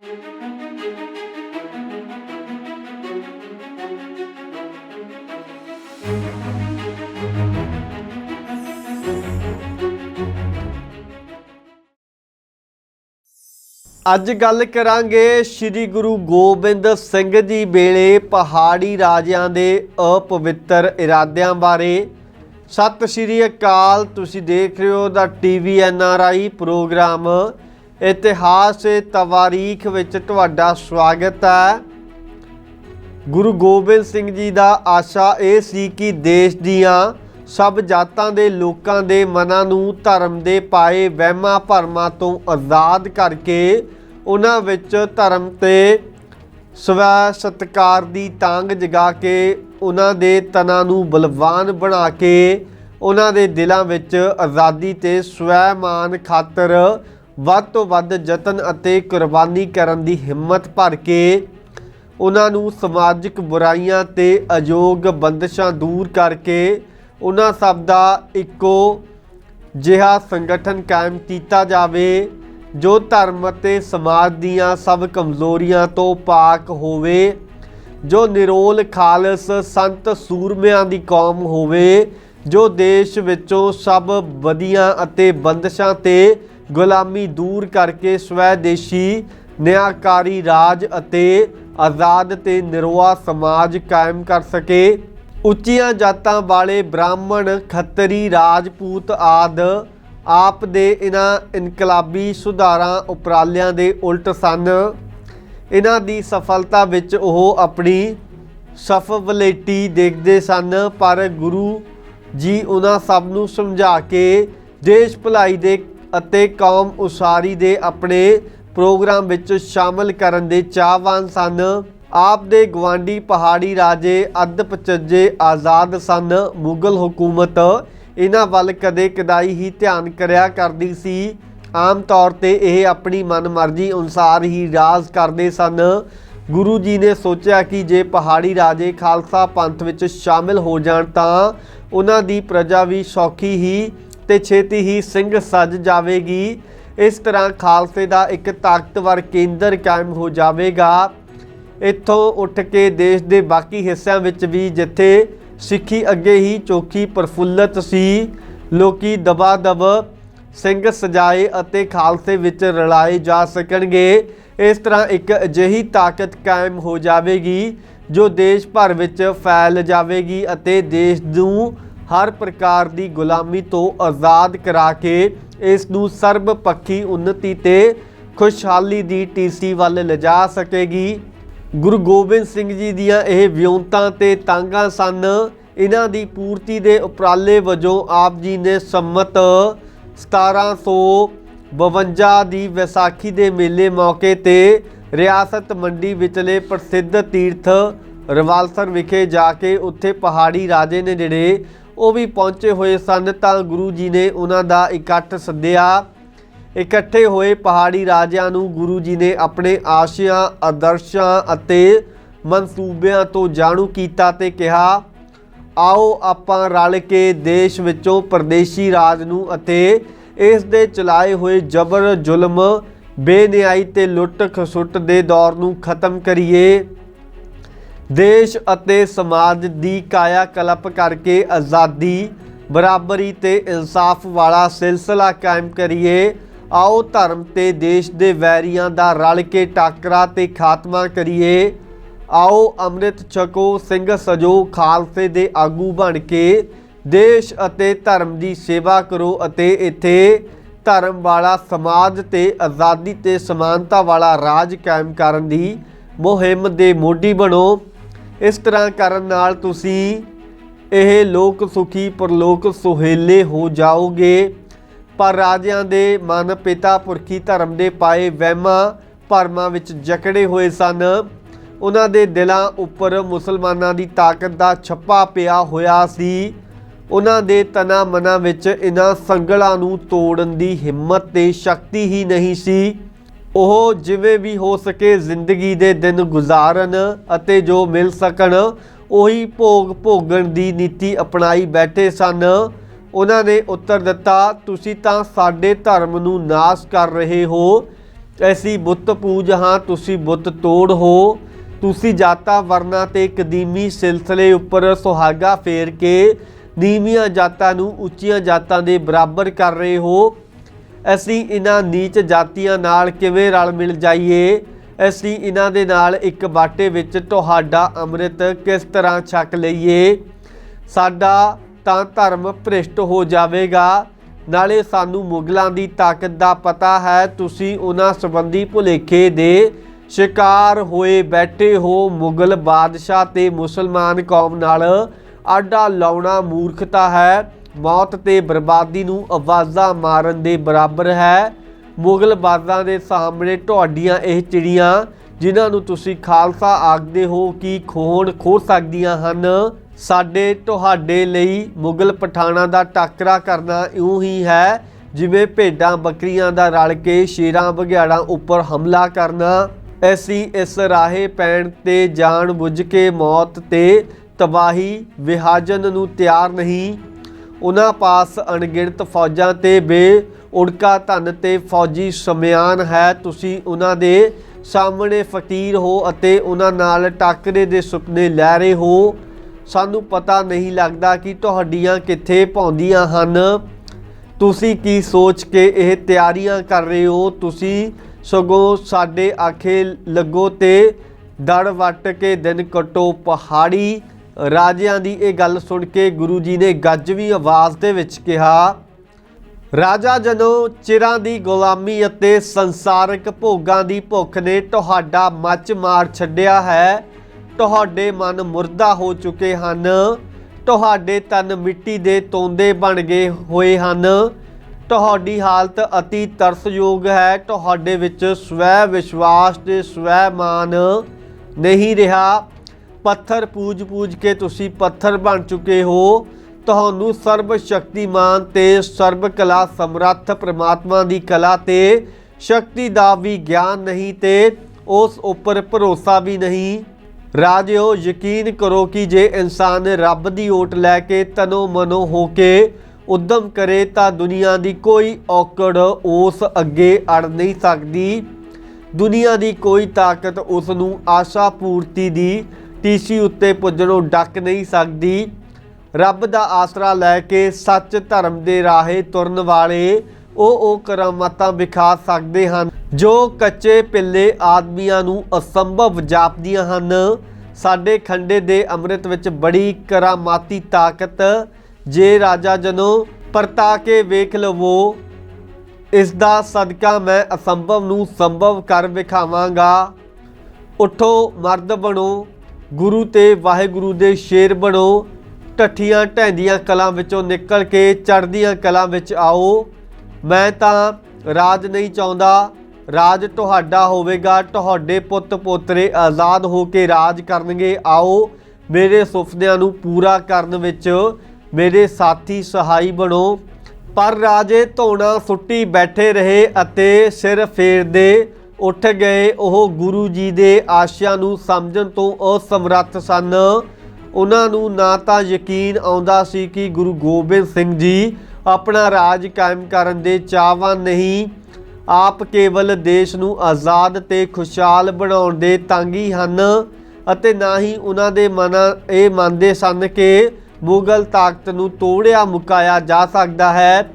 ਅੱਜ ਗੱਲ ਕਰਾਂਗੇ ਸ੍ਰੀ ਗੁਰੂ ਗੋਬਿੰਦ ਸਿੰਘ ਜੀ ਵੇਲੇ ਪਹਾੜੀ ਰਾਜਿਆਂ ਦੇ ਅਪਵਿੱਤਰ ਇਰਾਦਿਆਂ ਬਾਰੇ। ਸਤਿ ਸ੍ਰੀ ਅਕਾਲ, ਤੁਸੀਂ ਦੇਖ ਰਹੇ ਹੋ ਦਾ TV N R I programme. ਇਤਿਹਾਸ ਤਵਾਰੀਖ ਵਿੱਚ ਤੁਹਾਡਾ ਸਵਾਗਤ ਹੈ। ਗੁਰੂ ਗੋਬਿੰਦ ਸਿੰਘ ਜੀ ਦਾ ਆਸ਼ਾ ਇਹ ਸੀ ਕਿ ਦੇਸ਼ ਦੀਆਂ ਸਭ ਜਾਤਾਂ ਦੇ ਲੋਕਾਂ ਦੇ ਮਨਾਂ ਨੂੰ ਧਰਮ ਦੇ ਪਾਏ ਵਹਿਮਾਂ ਭਰਮਾਂ ਤੋਂ ਆਜ਼ਾਦ ਕਰਕੇ ਉਹਨਾਂ ਵਿੱਚ ਧਰਮ ਤੇ ਸਵੈ ਸਤਕਾਰ ਦੀ ਤਾਂਗ ਜਗਾ ਕੇ ਉਹਨਾਂ ਦੇ ਤਨਾਂ ਨੂੰ ਬਲਵਾਨ ਬਣਾ ਕੇ ਉਹਨਾਂ ਦੇ ਦਿਲਾਂ ਵਿੱਚ ਆਜ਼ਾਦੀ ਤੇ ਸਵੈਮਾਨ ਖਾਤਰ ਵੱਧ ਤੋਂ ਵੱਧ ਯਤਨ ਅਤੇ ਕੁਰਬਾਨੀ ਕਰਨ ਦੀ ਹਿੰਮਤ ਭਰ ਕੇ ਉਹਨਾਂ ਨੂੰ ਸਮਾਜਿਕ ਬੁਰਾਈਆਂ ਤੇ ਅਯੋਗ ਬੰਦਸ਼ਾਂ ਦੂਰ ਕਰਕੇ ਉਹਨਾਂ ਸਭ ਦਾ ਇੱਕੋ ਜਿਹਾ ਸੰਗਠਨ ਕਾਇਮ ਕੀਤਾ ਜਾਵੇ, ਜੋ ਧਰਮ ਅਤੇ ਸਮਾਜ ਦੀਆਂ ਸਭ ਕਮਜ਼ੋਰੀਆਂ ਤੋਂ ਪਾਕ ਹੋਵੇ, ਜੋ ਨਿਰੋਲ ਖਾਲਸ ਸੰਤ ਸੂਰਮਿਆਂ ਦੀ ਕੌਮ ਹੋਵੇ, ਜੋ ਦੇਸ਼ ਵਿੱਚੋਂ ਸਭ ਬਦੀਆਂ ਅਤੇ ਬੰਦਸ਼ਾਂ ਤੇ ਗੁਲਾਮੀ ਦੂਰ ਕਰਕੇ ਸਵੈਦੇਸ਼ੀ ਨਿਆਂਕਾਰੀ ਰਾਜ ਅਤੇ ਆਜ਼ਾਦ ਤੇ ਨਿਰਵਾ ਸਮਾਜ ਕਾਇਮ ਕਰ ਸਕੇ। ਉੱਚੀਆਂ ਜਾਤਾਂ ਵਾਲੇ ਬ੍ਰਾਹਮਣ, ਖੱਤਰੀ ਰਾਜਪੂਤ ਆਦ ਆਪ ਦੇ ਇਹਨਾਂ ਇਨਕਲਾਬੀ ਸੁਧਾਰਾਂ ਉਪਰਾਲਿਆਂ ਦੇ ਉਲਟ ਸਨ। ਇਹਨਾਂ ਦੀ ਸਫਲਤਾ ਵਿੱਚ ਉਹ ਆਪਣੀ ਸਫਵਲੇਟੀ ਦੇਖਦੇ ਸਨ, ਪਰ ਗੁਰੂ ਜੀ ਉਹਨਾਂ ਸਭ ਨੂੰ ਸਮਝਾ ਕੇ ਦੇਸ਼ ਭਲਾਈ ਦੇ ਅਤੇ ਕੌਮ ਉਸਾਰੀ ਦੇ ਆਪਣੇ ਪ੍ਰੋਗਰਾਮ ਵਿੱਚ ਸ਼ਾਮਲ ਕਰਨ ਦੇ ਚਾਹਵਾਨ ਸਨ। ਆਪ ਦੇ ਗਵਾਂਡੀ ਪਹਾੜੀ ਰਾਜੇ ਅੱਧ ਪਚੱਜੇ ਆਜ਼ਾਦ ਸਨ। ਮੁਗਲ ਹਕੂਮਤ ਇਹਨਾਂ ਵੱਲ ਕਦੇ ਕਦਾਈ ਹੀ ਧਿਆਨ ਕਰਿਆ ਕਰਦੀ ਸੀ। ਆਮ ਤੌਰ ਤੇ ਇਹ ਆਪਣੀ ਮਨਮਰਜ਼ੀ ਅਨੁਸਾਰ ਹੀ ਰਾਜ ਕਰਦੇ ਸਨ। ਗੁਰੂ ਜੀ ਨੇ ਸੋਚਿਆ ਕਿ ਜੇ ਪਹਾੜੀ ਰਾਜੇ ਖਾਲਸਾ ਪੰਥ ਵਿੱਚ ਸ਼ਾਮਿਲ ਹੋ ਜਾਣ ਤਾਂ ਉਹਨਾਂ ਦੀ ਪ੍ਰਜਾ ਵੀ ਸੌਖੀ ਹੀ ਤੇ ਛੇਤੀ ਹੀ ਸਿੰਘ ਸੱਜ ਜਾਵੇਗੀ। ਇਸ ਤਰ੍ਹਾਂ ਖਾਲਸੇ ਦਾ ਇੱਕ ਤਾਕਤਵਰ ਕੇਂਦਰ ਕਾਇਮ ਹੋ ਜਾਵੇਗਾ। ਇੱਥੋਂ ਉੱਠ ਕੇ ਦੇਸ਼ ਦੇ ਬਾਕੀ ਹਿੱਸਿਆਂ ਵਿੱਚ ਵੀ ਜਿੱਥੇ ਸਿੱਖੀ ਅੱਗੇ ਹੀ ਚੋਖੀ ਪ੍ਰਫੁੱਲਤ ਸੀ, ਲੋਕੀ ਦਬਾ ਦਬ ਸਿੰਘ ਸਜਾਏ ਅਤੇ ਖਾਲਸੇ ਵਿੱਚ ਰਲਾਏ ਜਾ ਸਕਣਗੇ। ਇਸ ਤਰ੍ਹਾਂ ਇੱਕ ਅਜਿਹੀ ਤਾਕਤ ਕਾਇਮ ਹੋ ਜਾਵੇਗੀ, ਜੋ ਦੇਸ਼ ਭਰ ਵਿੱਚ ਫੈਲ ਜਾਵੇਗੀ ਅਤੇ ਦੇਸ਼ ਨੂੰ ਹਰ ਪ੍ਰਕਾਰ ਦੀ ਗੁਲਾਮੀ ਤੋਂ ਆਜ਼ਾਦ ਕਰਾ ਕੇ ਇਸ ਨੂੰ ਸਰਬ ਪੱਖੀ ਉન્નਤੀ ਤੇ ਖੁਸ਼ਹਾਲੀ ਦੀ ਟੀਸੀ ਵੱਲ ਲਿਜਾ ਸਕੇਗੀ। ਗੁਰੂ ਗੋਬਿੰਦ ਸਿੰਘ ਜੀ ਦੀਆਂ ਇਹ ਵਿਉਂਤਾਂ ਤੇ ਤਾਂਘਾਂ ਸਨ। ਇਹਨਾਂ ਦੀ ਪੂਰਤੀ ਦੇ ਉਪਰਾਲੇ ਵਜੋਂ ਆਪ ਜੀ ਨੇ ਸੰਮਤ 1752 ਦੀ ਵਿਸਾਖੀ ਦੇ ਮੇਲੇ ਮੌਕੇ ਤੇ ਰਿਆਸਤ ਮੰਡੀ ਵਿਚਲੇ ਪ੍ਰਸਿੱਧ ਤੀਰਥ ਰਵਾਲਸਰ ਵਿਖੇ ਜਾ ਕੇ ਉੱਥੇ ਪਹਾੜੀ ਰਾਜੇ ਨੇ ਜਿਹੜੇ ਉਹ ਵੀ ਪਹੁੰਚੇ ਹੋਏ ਸਨ, ਤਾਂ ਗੁਰੂ ਜੀ ਨੇ ਉਹਨਾਂ ਦਾ ਇਕੱਠ ਸੱਦਿਆ। ਇਕੱਠੇ ਹੋਏ ਪਹਾੜੀ ਰਾਜਿਆਂ ਨੂੰ ਗੁਰੂ ਜੀ ਨੇ ਆਪਣੇ ਆਸ਼ਿਆਂ, ਆਦਰਸ਼ਾਂ ਅਤੇ ਮਨਸੂਬਿਆਂ ਤੋਂ ਜਾਣੂ ਕੀਤਾ ਤੇ ਕਿਹਾ, ਆਓ ਆਪਾਂ ਰਲ ਕੇ ਦੇਸ਼ ਵਿੱਚੋਂ ਪਰਦੇਸ਼ੀ ਰਾਜ ਨੂੰ ਅਤੇ ਇਸ ਦੇ ਚਲਾਏ ਹੋਏ ਜ਼ਬਰ ਜ਼ੁਲਮ ਬੇਨਿਆਈ ਤੇ ਲੁੱਟ ਖਸੁੱਟ ਦੇ ਦੌਰ ਨੂੰ ਖਤਮ ਕਰੀਏ। ਦੇਸ਼ ਅਤੇ ਸਮਾਜ ਦੀ ਕਾਇਆ ਕਲਪ ਕਰਕੇ ਆਜ਼ਾਦੀ, ਬਰਾਬਰੀ ਤੇ ਇਨਸਾਫ ਵਾਲਾ ਸਿਲਸਿਲਾ ਕਾਇਮ ਕਰੀਏ। ਆਓ ਧਰਮ ਤੇ ਦੇਸ਼ ਦੇ ਵੈਰੀਆਂ ਦਾ ਰਲ ਕੇ ਟਾਕਰਾ ਤੇ ਖਾਤਮਾ ਕਰੀਏ। ਆਓ ਅੰਮ੍ਰਿਤ ਛਕੋ, ਸਿੰਘ ਸਜੋ, ਖਾਲਸੇ ਦੇ ਆਗੂ ਬਣ ਕੇ। ਦੇਸ਼ ਅਤੇ ਧਰਮ ਦੀ ਸੇਵਾ ਕਰੋ ਅਤੇ ਇੱਥੇ ਧਰਮ ਵਾਲਾ ਸਮਾਜ ਤੇ ਆਜ਼ਾਦੀ ਤੇ ਸਮਾਨਤਾ ਵਾਲਾ ਰਾਜ ਕਾਇਮ ਕਰਨ ਦੀ ਮੁਹਿੰਮ ਦੇ ਮੋਢੀ ਬਣੋ। ਇਸ ਤਰ੍ਹਾਂ ਕਰਨ ਨਾਲ ਤੁਸੀਂ ਇਹ ਲੋਕ ਸੁਖੀ ਪਰਲੋਕ ਸੁਹੇਲੇ ਹੋ ਜਾਓਗੇ। ਪਰ ਰਾਜਿਆਂ ਦੇ ਮਨ ਪਿਤਾ ਪੁਰਖੀ ਧਰਮ ਦੇ ਪਾਏ ਵਹਿਮਾਂ ਭਰਮਾਂ ਵਿੱਚ ਜਕੜੇ ਹੋਏ ਸਨ। ਉਹਨਾਂ ਦੇ ਦਿਲਾਂ ਉੱਪਰ ਮੁਸਲਮਾਨਾਂ ਦੀ ਤਾਕਤ ਦਾ ਛੱਪਾ ਪਿਆ ਹੋਇਆ ਸੀ। ਉਹਨਾਂ ਦੇ ਤਨਾ ਮਨਾਂ ਵਿੱਚ ਇਹਨਾਂ ਸੰਗਲਾਂ ਨੂੰ ਤੋੜਨ ਦੀ ਹਿੰਮਤ ਤੇ ਸ਼ਕਤੀ ਹੀ ਨਹੀਂ ਸੀ। ਉਹ ਜਿਵੇਂ ਵੀ ਹੋ ਸਕੇ ਜ਼ਿੰਦਗੀ ਦੇ ਦਿਨ ਗੁਜ਼ਾਰਨ ਅਤੇ ਜੋ ਮਿਲ ਸਕਣ, ਉਹੀ ਭੋਗ ਭੋਗਣ ਦੀ ਨੀਤੀ ਅਪਣਾਈ ਬੈਠੇ ਸਨ। ਉਹਨਾਂ ਨੇ ਉੱਤਰ ਦਿੱਤਾ, ਤੁਸੀਂ ਤਾਂ ਸਾਡੇ ਧਰਮ ਨੂੰ ਨਾਸ਼ ਕਰ ਰਹੇ ਹੋ। ਐਸੀ ਬੁੱਤ ਪੂਜ ਹਾਂ, ਤੁਸੀਂ ਬੁੱਤ ਤੋੜ ਹੋ। ਤੁਸੀਂ ਜਾਤਾਂ ਵਰਨਾ ਤੇ ਕਦੀਮੀ ਸਿਲਸਿਲੇ ਉੱਪਰ ਸੁਹਾਗਾ ਫੇਰ ਕੇ। ਨੀਵੀਆਂ ਜਾਤਾਂ ਨੂੰ ਉੱਚੀਆਂ ਜਾਤਾਂ ਦੇ ਬਰਾਬਰ ਕਰ ਰਹੇ ਹੋ। ਅਸੀਂ ਇਹਨਾਂ ਨੀਚ ਜਾਤੀਆਂ ਨਾਲ ਕਿਵੇਂ ਰਲ ਮਿਲ ਜਾਈਏ? ਅਸੀਂ ਇਹਨਾਂ ਦੇ ਨਾਲ ਇੱਕ ਬਾਟੇ ਵਿੱਚ ਤੁਹਾਡਾ ਅੰਮ੍ਰਿਤ ਕਿਸ ਤਰ੍ਹਾਂ ਛਕ ਲਈਏ? ਸਾਡਾ ਤਾਂ ਧਰਮ ਭ੍ਰਿਸ਼ਟ ਹੋ ਜਾਵੇਗਾ। ਨਾਲੇ ਸਾਨੂੰ ਮੁਗਲਾਂ ਦੀ ਤਾਕਤ ਦਾ ਪਤਾ ਹੈ। ਤੁਸੀਂ ਉਹਨਾਂ ਸੰਬੰਧੀ ਭੁਲੇਖੇ ਦੇ ਸ਼ਿਕਾਰ ਹੋਏ ਬੈਠੇ ਹੋ। ਮੁਗਲ ਬਾਦਸ਼ਾਹ ਤੇ ਮੁਸਲਮਾਨ ਕੌਮ ਨਾਲ ਆਡਾ ਲਾਉਣਾ ਮੂਰਖਤਾ ਹੈ। ਮੌਤ ਤੇ ਬਰਬਾਦੀ ਨੂੰ ਆਵਾਜ਼ਾਂ ਮਾਰਨ ਦੇ ਬਰਾਬਰ ਹੈ। ਮੁਗਲ ਬਾਜ਼ਾਂ ਦੇ ਸਾਹਮਣੇ ਤੁਹਾਡੀਆਂ ਇਹ ਚਿੜੀਆਂ, ਜਿਨ੍ਹਾਂ ਨੂੰ ਤੁਸੀਂ ਖਾਲਸਾ ਆਖਦੇ ਹੋ ਕਿ ਖੋਣ ਖੋ ਸਕਦੀਆਂ ਹਨ, ਸਾਡੇ ਤੁਹਾਡੇ ਲਈ ਮੁਗਲ ਪਠਾਨਾਂ ਦਾ ਟਾਕਰਾ ਕਰਨਾ ਇਉਂ ਹੀ ਹੈ, ਜਿਵੇਂ ਭੇਡਾਂ ਬੱਕਰੀਆਂ ਦਾ ਰਲ ਕੇ ਸ਼ੇਰਾਂ ਬਘਿਆੜਾਂ ਉੱਪਰ ਹਮਲਾ ਕਰਨਾ। ਅਸੀਂ ਇਸ ਰਾਹੇ ਪੈਣ ਤੇ ਜਾਣ ਬੁੱਝ ਕੇ ਮੌਤ ਤੇ ਤਬਾਹੀ, ਵਿਹਾਜਨ ਨੂੰ ਤਿਆਰ ਨਹੀਂ ਉਹਨਾਂ ਪਾਸ ਅਣਗਿਣਤ ਫੌਜਾਂ ਤੇ ਬੇ ਉੜਕਾ ਧਨ ਤੇ ਫੌਜੀ ਸਮਿਆਨ ਹੈ। ਤੁਸੀਂ ਉਹਨਾਂ ਦੇ ਸਾਹਮਣੇ ਫਕੀਰ ਹੋ ਅਤੇ ਉਹਨਾਂ ਨਾਲ ਟਾਕਰੇ ਦੇ ਸੁਪਨੇ ਲੈ ਰਹੇ ਹੋ। ਸਾਨੂੰ ਪਤਾ ਨਹੀਂ ਲੱਗਦਾ ਕਿ ਤੁਹਾਡੀਆਂ ਕਿੱਥੇ ਪੌਂਦੀਆਂ ਹਨ। ਤੁਸੀਂ ਕੀ ਸੋਚ ਕੇ ਇਹ ਤਿਆਰੀਆਂ ਕਰ ਰਹੇ ਹੋ? ਤੁਸੀਂ ਸਗੋਂ ਸਾਡੇ ਆਖੇ ਲੱਗੋ ਤੇ ਦੜ ਵੱਟ ਕੇ ਦਿਨ ਕਟੋ ਪਹਾੜੀ। ਰਾਜਿਆਂ ਦੀ ਇਹ ਗੱਲ ਸੁਣ ਕੇ ਗੁਰੂ ਜੀ ਨੇ ਗੱਜਵੀਂ ਆਵਾਜ਼ ਦੇ ਵਿੱਚ ਕਿਹਾ, ਰਾਜਾ, ਜਦੋਂ ਚਿਰਾਂ ਦੀ ਗੁਲਾਮੀ ਅਤੇ ਸੰਸਾਰਿਕ ਭੋਗਾਂ ਦੀ ਭੁੱਖ ਨੇ ਤੁਹਾਡਾ ਮੱਚ ਮਾਰ ਛੱਡਿਆ ਹੈ, ਤੁਹਾਡੇ ਮਨ ਮੁਰਦਾ ਹੋ ਚੁੱਕੇ ਹਨ, ਤੁਹਾਡੇ ਤਨ ਮਿੱਟੀ ਦੇ ਤੋਂਦੇ ਬਣ ਗਏ ਹੋਏ ਹਨ, ਤੁਹਾਡੀ ਹਾਲਤ ਅਤੀ ਤਰਸਯੋਗ ਹੈ, ਤੁਹਾਡੇ ਵਿੱਚ ਸਵੈ ਵਿਸ਼ਵਾਸ ਤੇ ਸਵੈ ਮਾਨ ਨਹੀਂ ਰਿਹਾ। ਪੱਥਰ ਪੂਜ-ਪੂਜ ਕੇ ਤੁਸੀਂ ਪੱਥਰ ਬਣ ਚੁੱਕੇ ਹੋ। ਤੁਹਾਨੂੰ ਸਰਬ ਸ਼ਕਤੀਮਾਨ ਤੇ ਸਰਬ ਕਲਾ ਸਮਰੱਥ ਪ੍ਰਮਾਤਮਾ ਦੀ ਕਲਾ ਤੇ ਸ਼ਕਤੀ ਦਾ ਵੀ ਗਿਆਨ ਨਹੀਂ ਤੇ ਉਸ ਉੱਪਰ ਭਰੋਸਾ ਵੀ ਨਹੀਂ। ਰਾਜਿਓ, ਯਕੀਨ ਕਰੋ ਕਿ ਜੇ ਇਨਸਾਨ ਰੱਬ ਦੀ ਓਟ ਲੈ ਕੇ ਤਨੋ ਮਨੋ ਹੋ ਕੇ ਉਦਮ ਕਰੇ ਤਾਂ ਦੁਨੀਆ ਦੀ ਕੋਈ ਔਕੜ ਉਸ ਅੱਗੇ ਅੜ ਨਹੀਂ ਸਕਦੀ। ਦੁਨੀਆ ਦੀ ਕੋਈ ਤਾਕਤ ਉਸ ਨੂੰ ਆਸ਼ਾ ਪੂਰਤੀ ਦੀ ਟੀਸੀ ਉੱਤੇ ਪੁੱਜਣੋਂ ਡੱਕ ਨਹੀਂ ਸਕਦੀ। ਰੱਬ ਦਾ ਆਸਰਾ ਲੈ ਕੇ ਸੱਚ ਧਰਮ ਦੇ ਰਾਹੇ ਤੁਰਨ ਵਾਲੇ ਉਹ ਉਹ ਕਰਾਮਾਤਾਂ ਵਿਖਾ ਸਕਦੇ ਹਨ, ਜੋ ਕੱਚੇ ਪਿੱਲੇ ਆਦਮੀਆਂ ਨੂੰ ਅਸੰਭਵ ਜਾਪਦੀਆਂ ਹਨ। ਸਾਡੇ ਖੰਡੇ ਦੇ ਅੰਮ੍ਰਿਤ ਵਿੱਚ ਬੜੀ ਕਰਾਮਾਤੀ ਤਾਕਤ। ਜੇ ਰਾਜਾ ਜਨੋ ਪਰਤਾ ਕੇ ਵੇਖ ਲਵੋ, ਇਸ ਦਾ ਸਦਕਾ ਮੈਂ ਅਸੰਭਵ ਨੂੰ ਸੰਭਵ ਕਰ ਵਿਖਾਵਾਂਗਾ। ਉਠੋ ਮਰਦ ਬਣੋ ਗੁਰੂ ਤੇ ਵਾਹਿਗੁਰੂ ਦੇ ਸ਼ੇਰ ਬਣੋ ਟੱਠੀਆਂ ਢੈਂਦੀਆਂ ਕਲਾਂ ਵਿੱਚੋਂ ਨਿਕਲ ਕੇ ਚੜ੍ਹਦੀਆਂ ਕਲਾਂ ਵਿੱਚ ਆਓ। ਮੈਂ ਤਾਂ ਰਾਜ ਨਹੀਂ ਚਾਹੁੰਦਾ, ਰਾਜ ਤੁਹਾਡਾ ਹੋਵੇਗਾ, ਤੁਹਾਡੇ ਪੁੱਤ ਪੋਤਰੇ ਆਜ਼ਾਦ ਹੋ ਕੇ ਰਾਜ ਕਰਨਗੇ, ਆਓ। ਮੇਰੇ ਸੁਪਨਿਆਂ ਨੂੰ ਪੂਰਾ ਕਰਨ ਵਿੱਚ ਮੇਰੇ ਸਾਥੀ ਸਹਾਈ ਬਣੋ। ਪਰ ਰਾਜੇ ਧੋਣਾ ਸੁੱਟੀ ਬੈਠੇ ਰਹੇ ਅਤੇ ਸਿਰ ਫੇਰਦੇ ਉੱਠ ਗਏ। ਉਹ ਗੁਰੂ ਜੀ ਦੇ ਆਸ਼ਿਆਂ ਨੂੰ ਸਮਝਣ ਤੋਂ ਅਸਮਰੱਥ ਸਨ। ਉਹਨਾਂ ਨੂੰ ਨਾ ਤਾਂ ਯਕੀਨ ਆਉਂਦਾ ਸੀ ਕਿ ਗੁਰੂ ਗੋਬਿੰਦ ਸਿੰਘ ਜੀ ਆਪਣਾ ਰਾਜ ਕਾਇਮ ਕਰਨ ਦੇ ਚਾਹਵਾਨ ਨਹੀਂ। ਆਪ ਕੇਵਲ ਦੇਸ਼ ਨੂੰ ਆਜ਼ਾਦ ਤੇ ਖੁਸ਼ਹਾਲ ਬਣਾਉਣ ਦੇ ਤਾਂਗੀ ਹਨ ਅਤੇ ਨਾ ਹੀ ਉਹਨਾਂ ਦੇ ਮਨ ਇਹ ਮੰਨਦੇ ਸਨ ਕਿ ਮੁਗਲ ਤਾਕਤ ਨੂੰ ਤੋੜਿਆ ਮੁਕਾਇਆ ਜਾ ਸਕਦਾ ਹੈ।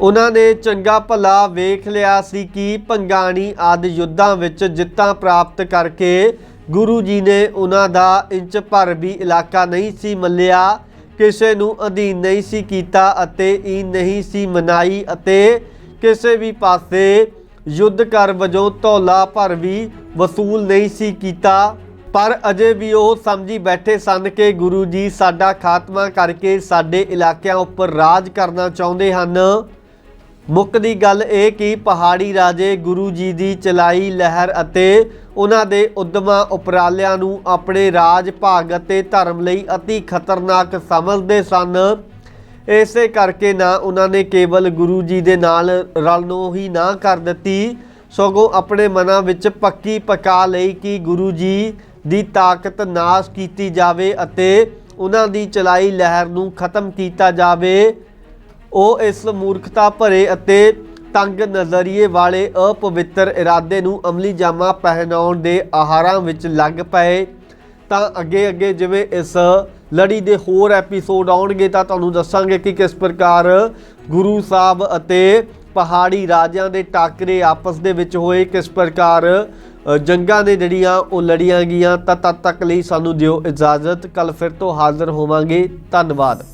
ਉਹਨਾਂ ਨੇ ਚੰਗਾ ਭਲਾ ਵੇਖ ਲਿਆ ਸੀ ਕਿ ਭੰਗਾਣੀ ਆਦਿ ਯੁੱਧਾਂ ਵਿੱਚ ਜਿੱਤਾਂ ਪ੍ਰਾਪਤ ਕਰਕੇ ਗੁਰੂ ਜੀ ਨੇ ਉਹਨਾਂ ਦਾ ਇੰਚ ਭਰ ਵੀ ਇਲਾਕਾ ਨਹੀਂ ਸੀ ਮੱਲਿਆ, ਕਿਸੇ ਨੂੰ ਅਧੀਨ ਨਹੀਂ ਸੀ ਕੀਤਾ ਅਤੇ ਇਹ ਨਹੀਂ ਸੀ ਮਨਾਈ ਅਤੇ ਕਿਸੇ ਵੀ ਪਾਸੇ ਯੁੱਧ ਕਰ ਵਜੋਂ ਧੌਲਾ ਭਰ ਵੀ ਵਸੂਲ ਨਹੀਂ ਸੀ ਕੀਤਾ। ਪਰ ਅਜੇ ਵੀ ਉਹ ਸਮਝੀ ਬੈਠੇ ਸਨ ਕਿ ਗੁਰੂ ਜੀ ਸਾਡਾ ਖਾਤਮਾ ਕਰਕੇ ਸਾਡੇ ਇਲਾਕਿਆਂ ਉੱਪਰ ਰਾਜ ਕਰਨਾ ਚਾਹੁੰਦੇ ਹਨ। ਮੁੱਖ ਦੀ ਗੱਲ ਇਹ ਕਿ ਪਹਾੜੀ ਰਾਜੇ ਗੁਰੂ ਜੀ ਦੀ ਚਲਾਈ ਲਹਿਰ ਅਤੇ ਉਹਨਾਂ ਦੇ ਉਦਮਾਂ ਉਪਰਾਲਿਆਂ ਨੂੰ ਆਪਣੇ ਰਾਜ ਭਾਗ ਅਤੇ ਧਰਮ ਲਈ ਅਤੀ ਖਤਰਨਾਕ ਸਮਝਦੇ ਸਨ। ਇਸੇ ਕਰਕੇ ਨਾ ਉਹਨਾਂ ਨੇ ਕੇਵਲ ਗੁਰੂ ਜੀ ਦੇ ਨਾਲ ਰਲਣੋਂ ਹੀ ਨਾ ਕਰ ਦਿੱਤੀ, ਸਗੋਂ ਆਪਣੇ ਮਨਾਂ ਵਿੱਚ ਪੱਕੀ ਪਕਾ ਲਈ ਕਿ ਗੁਰੂ ਜੀ ਦੀ ਤਾਕਤ ਨਾਸ਼ ਕੀਤੀ ਜਾਵੇ ਅਤੇ ਉਹਨਾਂ ਦੀ ਚਲਾਈ ਲਹਿਰ ਨੂੰ ਖਤਮ ਕੀਤਾ ਜਾਵੇ। ਉਹ ਇਸ ਮੂਰਖਤਾ ਭਰੇ ਅਤੇ ਤੰਗ ਨਜ਼ਰੀਏ ਵਾਲੇ ਅਪਵਿੱਤਰ ਇਰਾਦੇ ਨੂੰ ਅਮਲੀ ਜਾਮਾ ਪਹਿਨਾਉਣ ਦੇ ਆਹਾਰਾਂ ਵਿੱਚ ਲੱਗ ਪਏ। ਤਾਂ ਅੱਗੇ ਅੱਗੇ ਜਿਵੇਂ ਇਸ ਲੜੀ ਦੇ ਹੋਰ ਐਪੀਸੋਡ ਆਉਣਗੇ ਤਾਂ ਤੁਹਾਨੂੰ ਦੱਸਾਂਗੇ ਕਿ ਕਿਸ ਪ੍ਰਕਾਰ ਗੁਰੂ ਸਾਹਿਬ ਅਤੇ ਪਹਾੜੀ ਰਾਜਿਆਂ ਦੇ ਟਾਕਰੇ ਆਪਸ ਦੇ ਵਿੱਚ ਹੋਏ, ਕਿਸ ਪ੍ਰਕਾਰ ਜੰਗਾਂ ਨੇ ਜਿਹੜੀਆਂ ਉਹ ਲੜੀਆਂ ਗਈਆਂ, ਤਾਂ ਤਦ ਤੱਕ ਲਈ ਸਾਨੂੰ ਦਿਓ ਇਜਾਜ਼ਤ। ਕੱਲ ਫਿਰ ਤੋਂ ਹਾਜ਼ਰ ਹੋਵਾਂਗੇ। ਧੰਨਵਾਦ।